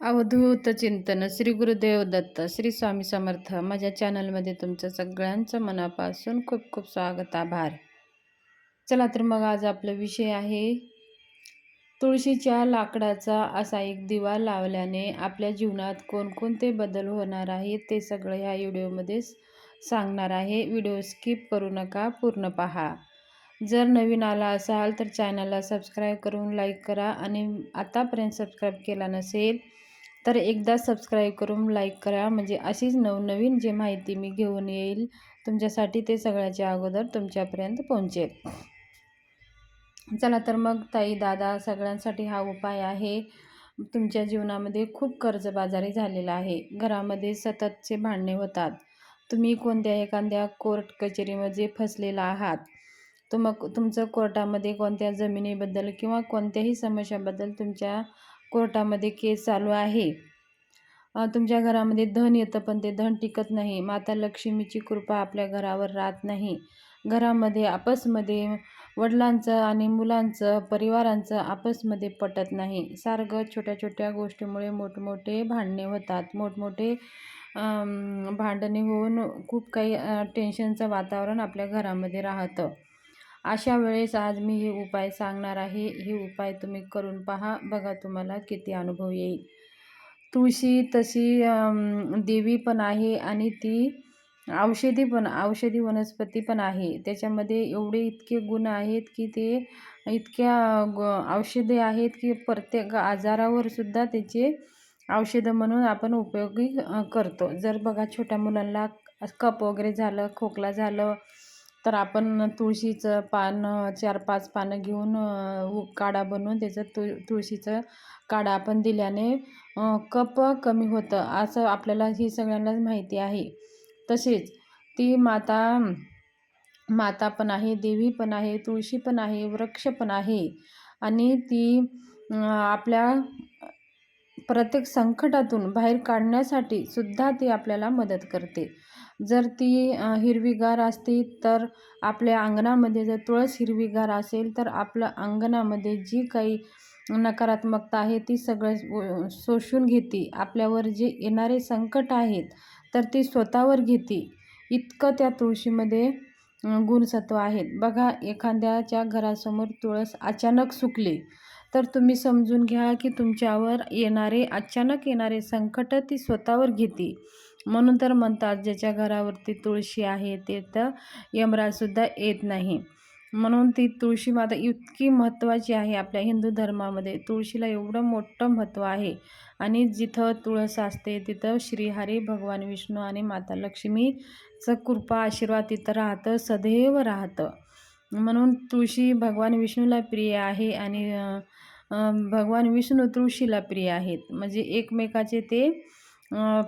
अवधूत चिंतन श्री गुरुदेव दत्त श्री स्वामी समर्थ. माझ्या चॅनलमध्ये तुमचं सगळ्यांचं मनापासून खूप खूप स्वागत आभार. चला तर मग आज आपला विषय आहे तुळशीच्या लाकडाचा असा एक दिवा लावल्याने आपल्या जीवनात कोणकोणते बदल होणार आहेत ते सगळं ह्या व्हिडिओमध्ये सांगणार आहे. व्हिडिओ स्किप करू नका पूर्ण पहा. जर नवीन आला असाल तर चॅनलला सबस्क्राईब करून लाईक करा आणि आतापर्यंत सबस्क्राईब केला नसेल तर एकदा सबस्क्राईब करून लाईक करा. म्हणजे अशीच नवनवीन जी माहिती मी घेऊन येईल तुमच्यासाठी ते सगळ्याच्या अगोदर तुमच्यापर्यंत पोहोचेल. चला तर मग ताई दादा सगळ्यांसाठी हा उपाय आहे. तुमच्या जीवनामध्ये खूप कर्जबाजारी झालेला आहे. घरामध्ये सततचे भांडणे होतात. तुम्ही कोणत्या एखाद्या कोर्ट कचेरीमध्ये फसलेला आहात? तुम तुमचं कोर्टामध्ये कोणत्या जमिनीबद्दल किंवा कोणत्याही समस्याबद्दल तुमच्या कोर्टामध्ये केस चालू आहे. तुमच्या घरामध्ये धन येतं पण ते धन टिकत नाही. माता लक्ष्मीची कृपा आपल्या घरावर राहत नाही. घरामध्ये आपसमध्ये वडिलांचं आणि मुलांचं परिवारांचं आपसमध्ये पटत नाही. सारखं छोट्या छोट्या गोष्टीमुळे मोठमोठे भांडणे होतात. मोठमोठे भांडणे होऊन खूप काही टेन्शनचं वातावरण आपल्या घरामध्ये राहतं. अशा वेळेस आज मी हे उपाय सांगणार आहे. हे उपाय तुम्ही करून पहा. बघा तुम्हाला किती अनुभव येईल. तुळशी तशी देवी पण आहे आणि ती औषधी पण औषधी वनस्पती पण आहे. त्याच्यामध्ये एवढे इतके गुण आहेत की ते इतक्या औषधे आहेत की प्रत्येक आजारावर सुद्धा त्याचे औषधं म्हणून आपण उपयोगी करतो. जर बघा छोट्या मुलांना कप वगैरे झालं खोकला झालं तर आपण तुळशीचं पान चार पाच पानं घेऊन काढा बनवून त्याचं तु तुळशीचं काढा आपण दिल्याने कप कमी होतं असं आपल्याला ही सगळ्यांनाच माहिती आहे. तसेच ती माता माता पण आहे देवी पण आहे तुळशी पण आहे वृक्ष पण आहे. आणि ती आपल्या प्रत्येक संकटातून बाहेर काढण्यासाठी सुद्धा ती आपल्याला मदत करते. जर ती हिरवीगार असती तर आपल्या अंगणामध्ये जर तुळस हिरवीगार असेल तर आपलं अंगणामध्ये जी काही नकारात्मकता आहे ती सगळं शोषून घेते. आपल्यावर जे येणारे संकट आहेत तर ती स्वतःवर घेते. इतकं त्या तुळशीमध्ये गुणसत्व आहेत. बघा एखाद्याच्या घरासमोर तुळस अचानक सुकली तर तुम्ही समजून घ्या की तुमच्यावर येणारे अचानक येणारे संकट ती स्वतःवर घेते. म्हणून तर म्हणतात ज्याच्या घरावरती तुळशी आहे ते तर यमराजसुद्धा येत नाही. म्हणून ती तुळशी माता इतकी महत्त्वाची आहे आपल्या हिंदू धर्मामध्ये. तुळशीला एवढं मोठं महत्त्व आहे. आणि जिथं तुळस असते तिथं श्रीहरी भगवान विष्णू आणि माता लक्ष्मीचं कृपा आशीर्वाद तिथं राहतं सदैव राहतं. म्हणून तुळशी भगवान विष्णूला प्रिय आहे आणि भगवान विष्णू तुळशीला प्रिय आहेत. म्हणजे एकमेकाचे ते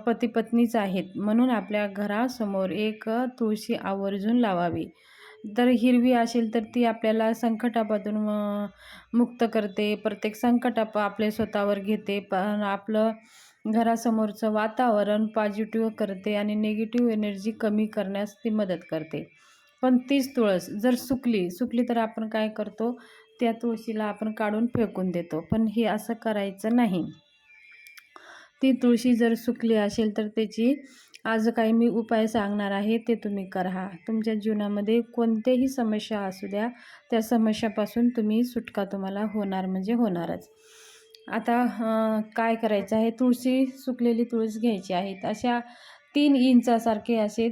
पती पत्नीच आहेत. म्हणून आपल्या घरासमोर एक तुळशी आवर्जून लावावी. तर हिरवी असेल तर ती आपल्याला संकटापासून मुक्त करते. प्रत्येक संकट आप आपले स्वतःवर घेते. पण आपलं घरासमोरचं वातावरण पॉझिटिव्ह करते आणि निगेटिव्ह एनर्जी कमी करण्यास ती मदत करते. पण तीच तुळस जर सुकली सुकली तर आपण काय करतो? त्या तुळशीला आपण काढून फेकून देतो. पण हे असं करायचं नाही. ती तुळशी जर सुकली असेल तर त्याची आज काही मी उपाय सांगणार आहे ते तुम्ही करा. तुमच्या जीवनामध्ये कोणत्याही समस्या असू द्या त्या समस्यापासून तुम्ही सुटका तुम्हाला होणार म्हणजे होणारच. आता काय करायचं आहे? तुळशी सुकलेली तुळस घ्यायची आहेत. अशा तीन इंचासारखे असे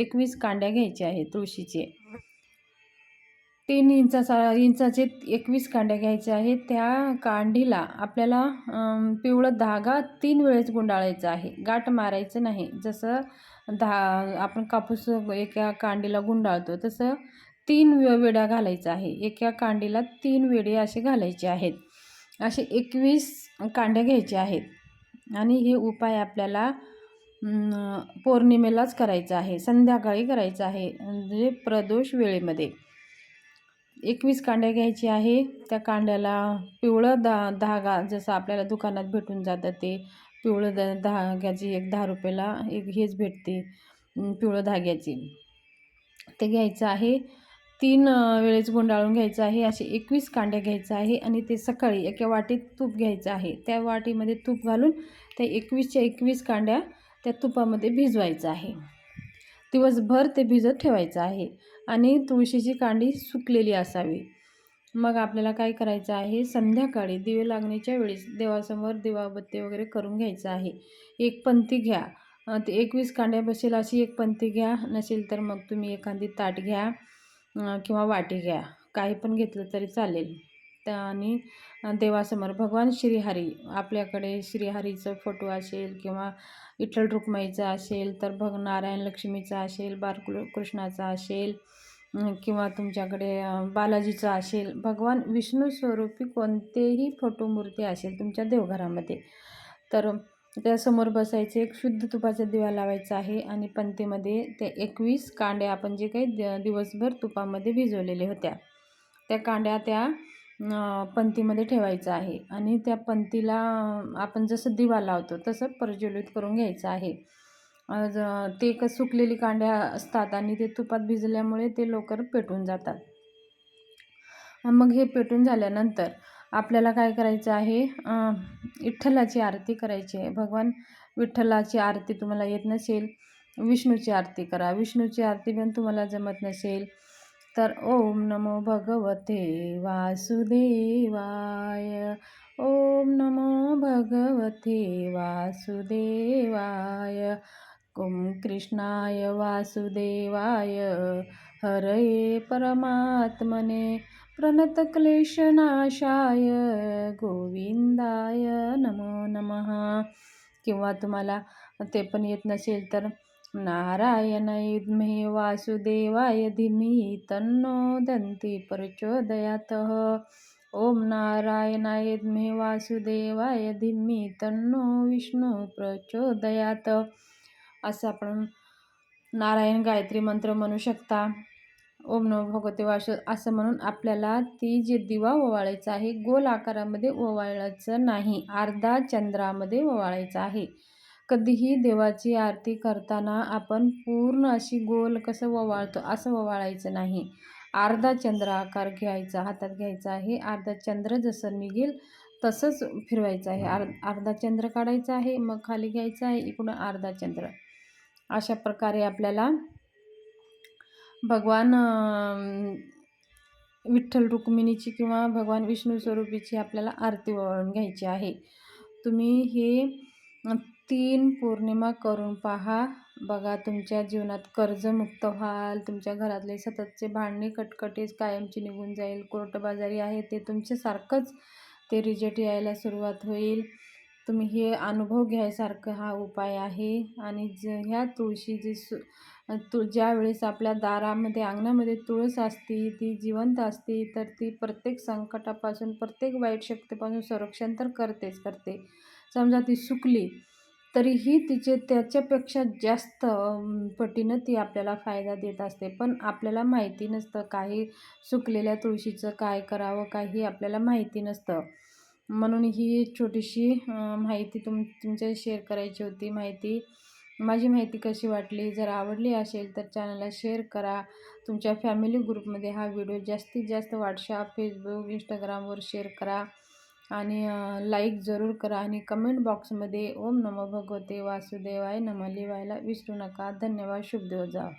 एकवीस कांड्या घ्यायचे आहेत तुळशीचे. तीन इंचा इंचाचे एकवीस कांड्या घ्यायचे आहेत. त्या कांडीला आपल्याला पिवळं धागा तीन वेळेस गुंडाळायचा आहे. गाठ मारायचं नाही. जसं धा आपण कापूस एका कांडीला गुंडाळतो तसं तीन वेड्या घालायचं आहे. एका कांडीला तीन वेडे असे घालायचे आहेत. असे एकवीस कांड्या घ्यायचे आहेत. आणि हे उपाय आपल्याला पौर्णिमेलाच करायचं आहे. संध्याकाळी करायचं आहे. म्हणजे प्रदोष वेळेमध्ये. एकवीस कांड्या घ्यायची आहे. त्या कांड्याला पिवळं दा धागा जसं आपल्याला दुकानात भेटून जातं ते पिवळं द धाग्याची एक दहा रुपयाला एक हेच भेटते पिवळं धाग्याची. ते घ्यायचं आहे. तीन वेळेस गुंडाळून घ्यायचं आहे. असे एकवीस कांड्या घ्यायचं आहे आणि ते सकाळी एका वाटीत तूप घ्यायचं आहे. त्या वाटीमध्ये तूप घालून त्या एकवीसच्या एकवीस कांड्या त्या तुपामध्ये भिजवायचं आहे. दिवसभर ते भिजत ठेवायचं आहे. आणि तुळशीची कांडी सुकलेली असावी. मग आपल्याला काय करायचं आहे? संध्याकाळी दिवे लागण्याच्या वेळेस देवासमोर दिवाबत्ती वगैरे करून घ्यायचं आहे. एक पंथी घ्या. ते एकवीस कांड्या बसेल अशी एक पंथी घ्या. नसेल तर मग तुम्ही एखादी ताट घ्या किंवा वाटी घ्या. काही पण घेतलं तरी चालेल. आणि देवासमोर भगवान श्रीहरी आपल्याकडे श्रीहरीचं फोटो असेल किंवा विठ्ठल रुक्माईचा असेल तर भग नारायण लक्ष्मीचा असेल बारकुल कृष्णाचा असेल किंवा तुमच्याकडे बालाजीचा असेल भगवान विष्णू स्वरूपी कोणतेही फोटो मूर्ती असेल तुमच्या देवघरामध्ये. तर त्यासमोर बसायचे एक शुद्ध तुपाचा दिवा लावायचा आहे आणि पंथेमध्ये त्या एकवीस कांड्या आपण जे काही द- दिवसभर तुपामध्ये भिजवलेले होत्या त्या कांड्या त्या अं, ठेवायचं आहे. आणि त्या पंथीला आपण जसं दिवा लावतो तसं प्रज्वलित करून घ्यायचं आहे. ज- ते क सुकलेली कांड्या असतात आणि ते तुपात भिजल्यामुळे ते लवकर पेटून जातात. मग हे पेटून झाल्यानंतर आपल्याला काय करायचं आहे? विठ्ठलाची आरती करायची आहे. भगवान विठ्ठलाची आरती तुम्हाला येत नसेल विष्णूची आरती करा. विष्णूची आरती पण तुम्हाला जमत नसेल. तर ओम नमो भगवते वासुदेवाय. ओम नमो भगवते वासुदेवाय. ओम कृष्णाय वासुदेवाय. हरये परमात्मने प्रणतक्लेशनाशाय गोविंदाय नमो नमः. किंवा तुम्हाला ते पण येत नसेल तर नारायण युद्मे वासुदेवाय धीमी तन्नो दन्ती प्रचोदयात। ओम नारायणाय युद्मे वासुदेवाय धीमी तन्नो विष्णू प्रचोदयात। असं आपण नारायण गायत्री मंत्र म्हणू शकता। ओम नमो भगवते वासु असं म्हणून आपल्याला ती जे दिवा ओवाळायचा आहे गोल आकारामध्ये ओवाळायचं नाही अर्धा चंद्रामध्ये ओवाळायचं आहे. कधीही देवाची आरती करताना आपण पूर्ण अशी गोल कसं ववाळतो असं ववाळायचं नाही. अर्धा चंद्र आकार घ्यायचा हातात घ्यायचा आहे. अर्धा चंद्र जसं निघेल तसंच फिरवायचं आहे. अर् अर्धा चंद्र काढायचा आहे मग खाली घ्यायचा आहे इकडून अर्धा चंद्र. अशा प्रकारे आपल्याला भगवान विठ्ठल रुक्मिणीची किंवा भगवान विष्णू स्वरूपीची आपल्याला आरती वळून घ्यायची आहे. तुम्ही हे तीन पौर्णिमा करून पहा. बघा तुमच्या जीवनात कर्जमुक्त व्हाल. तुमच्या घरातले सततचे भांडणे कटकटीस कायमची निघून जाईल. कोर्टबाजारी आहे ते तुमच्यासारखंच ते रिजेक्ट यायला सुरुवात होईल. तुम्ही हे अनुभव घ्यायसारखं हा उपाय आहे. आणि ज ह्या तुळशी जी सु तु ज्यावेळेस आपल्या दारामध्ये अंगणामध्ये तुळस असते ती जिवंत असते तर ती प्रत्येक संकटापासून प्रत्येक वाईट शक्तीपासून संरक्षण तर करतेच करते. समजा ती सुकली तरीही तिचे त्याच्यापेक्षा जास्त पटीनं ती आपल्याला फायदा देत असते. पण आपल्याला माहिती नसतं काही सुकलेल्या तुळशीचं काय करावं काही आपल्याला माहिती नसतं. म्हणून ही छोटीशी माहिती तुम तुमच्या शेअर करायची होती. माहिती माझी माहिती कशी वाटली? जर आवडली असेल तर चॅनलला शेअर करा. तुमच्या फॅमिली ग्रुपमध्ये हा व्हिडिओ जास्तीत जास्त व्हॉट्सअप फेसबुक इंस्टाग्रामवर शेअर करा. आणि लाईक जरूर करा आणि कमेंट बॉक्समध्ये ओम नमो भगवते वासुदेवाय नमः लिवायला विसरू नका. धन्यवाद. शुभ दिवस जाओ